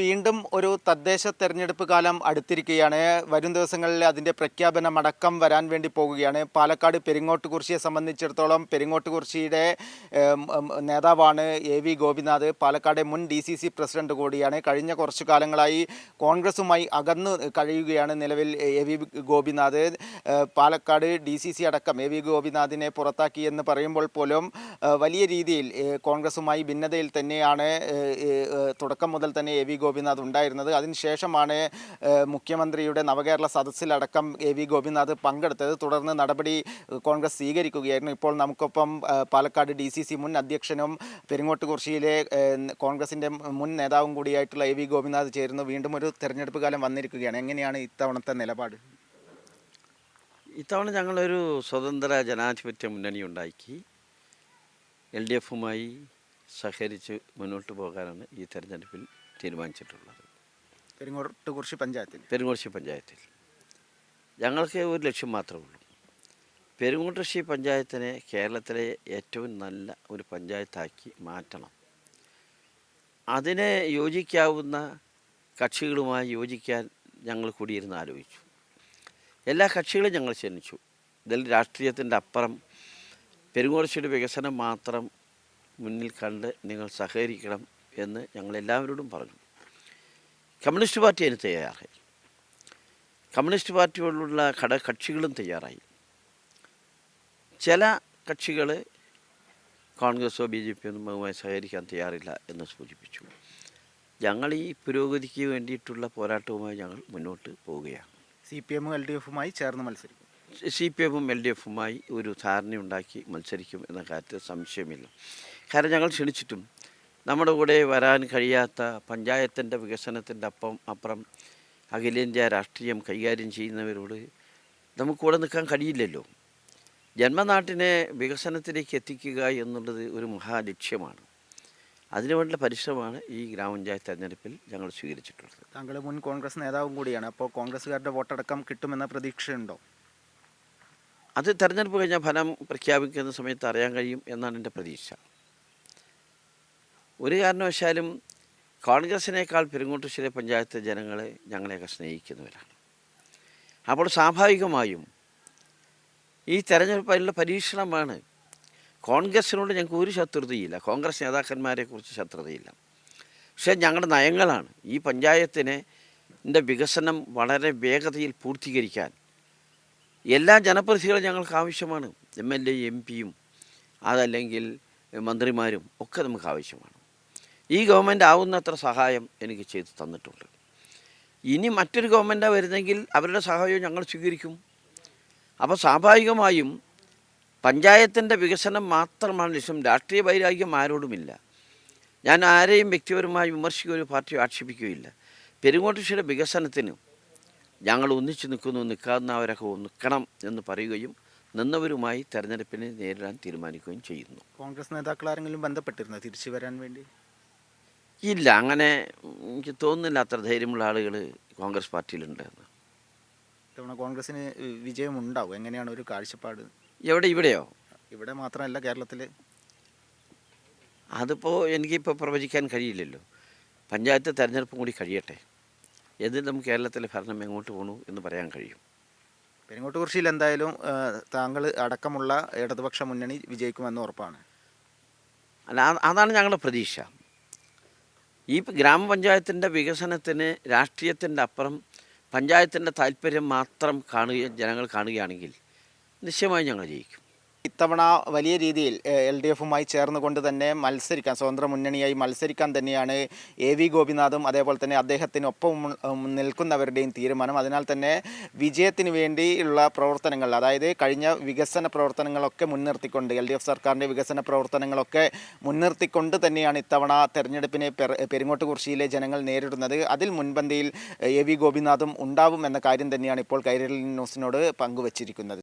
വീണ്ടും ഒരു തദ്ദേശ തെരഞ്ഞെടുപ്പ് കാലം അടുത്തിരിക്കുകയാണ്. വരും ദിവസങ്ങളിൽ അതിന്റെ പ്രഖ്യാപനം അടക്കം വരാൻ വേണ്ടി പോകുകയാണ്. പാലക്കാട് പെരിങ്ങോട്ട് പെരിങ്ങോട്ടുകുറിശിയെ സംബന്ധിച്ചിടത്തോളം പെരിങ്ങോട്ട് കുറിശിയുടെ ഉം, നേതാവാണ് എ വി ഗോപിനാഥ്. പാലക്കാട് മുൻ ഡി സി സി പ്രസിഡന്റ് കൂടിയാണ്. കഴിഞ്ഞ കുറച്ചു കാലങ്ങളായി കോൺഗ്രസുമായി അകന്നു കഴിയുകയാണ് നിലവിൽ A V Gopinath. Palakkad D C C അടക്കം എ വി ഗോപിനാഥിനെ പുറത്താക്കി എന്ന് പറയുമ്പോൾ പോലും വലിയ രീതിയിൽ കോൺഗ്രസുമായി ഭിന്നതയിൽ തന്നെയാണ് തുടക്കം മുതൽ തന്നെ എ വി ഗോപിനാഥ് ഉണ്ടായിരുന്നത്. അതിനുശേഷമാണ് മുഖ്യമന്ത്രിയുടെ നവകേരള സദസ്സിലടക്കം എ വി ഗോപിനാഥ് പങ്കെടുത്തത്. തുടർന്ന് നടപടി കോൺഗ്രസ് സ്വീകരിക്കുകയായിരുന്നു. ഇപ്പോൾ നമുക്കൊപ്പം പാലക്കാട് ഡി സി സി മുൻ അധ്യക്ഷനും പെരിങ്ങോട്ടുകുറിശ്ശിയിലെ കോൺഗ്രസിന്റെ മുൻ നേതാവും കൂടിയായിട്ടുള്ള എ വി ഗോപിനാഥ് ചേരുന്നു. വീണ്ടും ഒരു തെരഞ്ഞെടുപ്പ് കാലം വന്നിരിക്കുകയാണ്. എങ്ങനെയാണ് ഇത്തവണത്തെ നിലപാട്? ഇത്തവണ ഞങ്ങളൊരു സ്വതന്ത്ര ജനാധിപത്യ മുന്നണി ഉണ്ടാക്കി. എൽ ഡി എഫുമായി സഹകരിച്ച് മുന്നോട്ട് പോകാനാണ് ഈ തെരഞ്ഞെടുപ്പിൽ തീരുമാനിച്ചിട്ടുള്ളത്. പെരിങ്ങോട്ടുകുറിശി പഞ്ചായത്തിൽ. പെരുങ്ങോട്ടുശി പഞ്ചായത്തിൽ. ഞങ്ങൾക്ക് ഒരു ലക്ഷ്യം മാത്രമേ ഉള്ളൂ. പെരുങ്ങോട്ടുകൃഷി പഞ്ചായത്തിനെ കേരളത്തിലെ ഏറ്റവും നല്ല ഒരു പഞ്ചായത്താക്കി മാറ്റണം. അതിനെ യോജിക്കാവുന്ന കക്ഷികളുമായി യോജിക്കാൻ ഞങ്ങൾ കൂടിയിരുന്ന് ആലോചിച്ചു. എല്ലാ കക്ഷികളും ഞങ്ങൾ ക്ഷണിച്ചു. ഇതിൽ രാഷ്ട്രീയത്തിന്റെ അപ്പുറം പെരുങ്ങോട്ടുശിയുടെ വികസനം മാത്രം മുന്നിൽ കണ്ട് നിങ്ങൾ സഹകരിക്കണം എന്ന് ഞങ്ങൾ എല്ലാവരോടും പറഞ്ഞു. കമ്മ്യൂണിസ്റ്റ് പാർട്ടി അതിന് തയ്യാറായി കമ്മ്യൂണിസ്റ്റ് പാർട്ടിയോടുള്ള ഘട കക്ഷികളും തയ്യാറായി. ചില കക്ഷികൾ കോൺഗ്രസോ ബി ജെ പി ഒന്നും അതുമായി സഹകരിക്കാൻ തയ്യാറില്ല എന്ന് സൂചിപ്പിച്ചു. ഞങ്ങൾ ഈ പുരോഗതിക്ക് വേണ്ടിയിട്ടുള്ള പോരാട്ടവുമായി ഞങ്ങൾ മുന്നോട്ട് പോവുകയാണ്. സി പി എമ്മും എൽ ഡി എഫുമായി ചേർന്ന് മത്സരിക്കും. സി പി എമ്മും എൽ ഡി എഫുമായി ഒരു ധാരണയുണ്ടാക്കി മത്സരിക്കും എന്ന കാര്യത്തിൽ സംശയമില്ല. കാരണം ഞങ്ങൾ ക്ഷണിച്ചിട്ടും നമ്മുടെ കൂടെ വരാൻ കഴിയാത്ത പഞ്ചായത്തിന്റെ വികസനത്തിന്റെ അപ്പം അപ്പുറം അഖിലേന്ത്യാ രാഷ്ട്രീയം കൈകാര്യം ചെയ്യുന്നവരോട് നമുക്ക് കൂടെ നിൽക്കാൻ കഴിയില്ലല്ലോ. ജന്മനാട്ടിനെ വികസനത്തിലേക്ക് എത്തിക്കുക എന്നുള്ളത് ഒരു മഹാലക്ഷ്യമാണ്. അതിനുവേണ്ട പരിശ്രമമാണ് ഈ ഗ്രാമപഞ്ചായത്ത് തെരഞ്ഞെടുപ്പിൽ ഞങ്ങൾ സ്വീകരിച്ചിട്ടുള്ളത്. താങ്കൾ മുൻ കോൺഗ്രസ് നേതാവും കൂടിയാണ്. അപ്പോൾ കോൺഗ്രസ്സുകാരുടെ വോട്ടടക്കം കിട്ടുമെന്ന പ്രതീക്ഷയുണ്ടോ? അത് തെരഞ്ഞെടുപ്പ് കഴിഞ്ഞാൽ ഫലം പ്രഖ്യാപിക്കുന്ന സമയത്ത് അറിയാൻ കഴിയും എന്നാണ് എന്റെ പ്രതീക്ഷ. ഒരു കാരണവശാലും കോൺഗ്രസിനേക്കാൾ പെരുങ്ങോട്ടുശ്ശേരി പഞ്ചായത്ത് ജനങ്ങളെ ഞങ്ങളെയൊക്കെ സ്നേഹിക്കുന്നവരാണ്. അപ്പോൾ സ്വാഭാവികമായും ഈ തെരഞ്ഞെടുപ്പിലുള്ള പരീക്ഷണമാണ് കോൺഗ്രസിനോട് ഞങ്ങൾക്ക് ഒരു ശത്രുതയില്ല. കോൺഗ്രസ് നേതാക്കന്മാരെക്കുറിച്ച് ശത്രുതയില്ല. പക്ഷേ ഞങ്ങളുടെ നയങ്ങളാണ് ഈ പഞ്ചായത്തിനെ വികസനം വളരെ വേഗതയിൽ പൂർത്തീകരിക്കാൻ എല്ലാ ജനപ്രതിനിധികളും ഞങ്ങൾക്ക് ആവശ്യമാണ്. എം എൽ എ എം പിയും അതല്ലെങ്കിൽ മന്ത്രിമാരും ഒക്കെ നമുക്ക് ആവശ്യമാണ്. ഈ ഗവൺമെന്റ് ആവുന്നത്ര സഹായം എനിക്ക് ചെയ്തു തന്നിട്ടുണ്ട്. ഇനി മറ്റൊരു ഗവൺമെന്റാണ് വരുന്നെങ്കിൽ അവരുടെ സഹായവും ഞങ്ങൾ സ്വീകരിക്കും. അപ്പോൾ സ്വാഭാവികമായും പഞ്ചായത്തിന്റെ വികസനം മാത്രമാണ് ലക്ഷ്യം. രാഷ്ട്രീയ വൈരാഗ്യം ആരോടുമില്ല. ഞാൻ ആരെയും വ്യക്തിപരമായി വിമർശിക്കുകയോ പാർട്ടിയോ ആക്ഷേപിക്കുകയില്ല. പെരുങ്ങോട്ടുശ്ശിയുടെ വികസനത്തിന് ഞങ്ങൾ ഒന്നിച്ചു നിൽക്കുന്നു നിൽക്കാവുന്നവരൊക്കെ നിൽക്കണം എന്ന് പറയുകയും നിന്നവരുമായി തെരഞ്ഞെടുപ്പിനെ നേരിടാൻ തീരുമാനിക്കുകയും ചെയ്യുന്നു. കോൺഗ്രസ് നേതാക്കൾ ആരെങ്കിലും തിരിച്ചു വരാൻ വേണ്ടി? ഇല്ല അങ്ങനെ എനിക്ക് തോന്നുന്നില്ല അത്ര ധൈര്യമുള്ള ആളുകൾ കോൺഗ്രസ് പാർട്ടിയിലുണ്ടെന്ന് തവണ കോൺഗ്രസിന് വിജയം ഉണ്ടാവും എങ്ങനെയാണ് ഒരു കാഴ്ചപ്പാട്? എവിടെ? ഇവിടെയോ? ഇവിടെ മാത്രമല്ല കേരളത്തിൽ അതിപ്പോൾ എനിക്കിപ്പോൾ പ്രവചിക്കാൻ കഴിയില്ലല്ലോ. പഞ്ചായത്ത് തെരഞ്ഞെടുപ്പും കൂടി കഴിയട്ടെ. എന്നിട്ട് നമുക്ക് കേരളത്തിലെ ഭരണം എങ്ങോട്ട് പോകണു എന്ന് പറയാൻ കഴിയും. പെരിങ്ങോട്ടുകുറിശിയിൽ എന്തായാലും താങ്കൾ അടക്കമുള്ള ഇടതുപക്ഷ മുന്നണി വിജയിക്കുമെന്ന് ഉറപ്പാണ്. അല്ല അതാണ് ഞങ്ങളുടെ പ്രതീക്ഷ. ഈ ഗ്രാമപഞ്ചായത്തിന്റെ വികസനത്തിന് രാഷ്ട്രീയത്തിന്റെ അപ്പുറം പഞ്ചായത്തിന്റെ താല്പര്യം മാത്രം കാണുക ജനങ്ങൾ കാണുകയാണെങ്കിൽ നിശ്ചയമായും ഞങ്ങൾ ജയിക്കും. ഇത്തവണ വലിയ രീതിയിൽ എൽ ഡി എഫുമായി ചേർന്നുകൊണ്ട് തന്നെ മത്സരിക്കാൻ സ്വതന്ത്ര മുന്നണിയായി മത്സരിക്കാൻ തന്നെയാണ് എ വി ഗോപിനാഥും അതേപോലെ തന്നെ അദ്ദേഹത്തിനൊപ്പം നിൽക്കുന്നവരുടെയും തീരുമാനം. അതിനാൽ തന്നെ വിജയത്തിന് വേണ്ടിയുള്ള പ്രവർത്തനങ്ങൾ അതായത് കഴിഞ്ഞ വികസന പ്രവർത്തനങ്ങളൊക്കെ മുൻനിർത്തിക്കൊണ്ട് എൽ ഡി എഫ് സർക്കാരിന്റെ വികസന പ്രവർത്തനങ്ങളൊക്കെ മുൻനിർത്തിക്കൊണ്ട് തന്നെയാണ് ഇത്തവണ തെരഞ്ഞെടുപ്പിനെ പെരുങ്ങോട്ട് പെരിങ്ങോട്ടുകുറിശിയിലെ ജനങ്ങൾ നേരിടുന്നത്. അതിൽ മുൻപന്തിയിൽ എ വി ഗോപിനാഥും ഉണ്ടാവും എന്ന കാര്യം തന്നെയാണ് ഇപ്പോൾ കൈരളി ന്യൂസിനോട് പങ്കുവച്ചിരിക്കുന്നത്.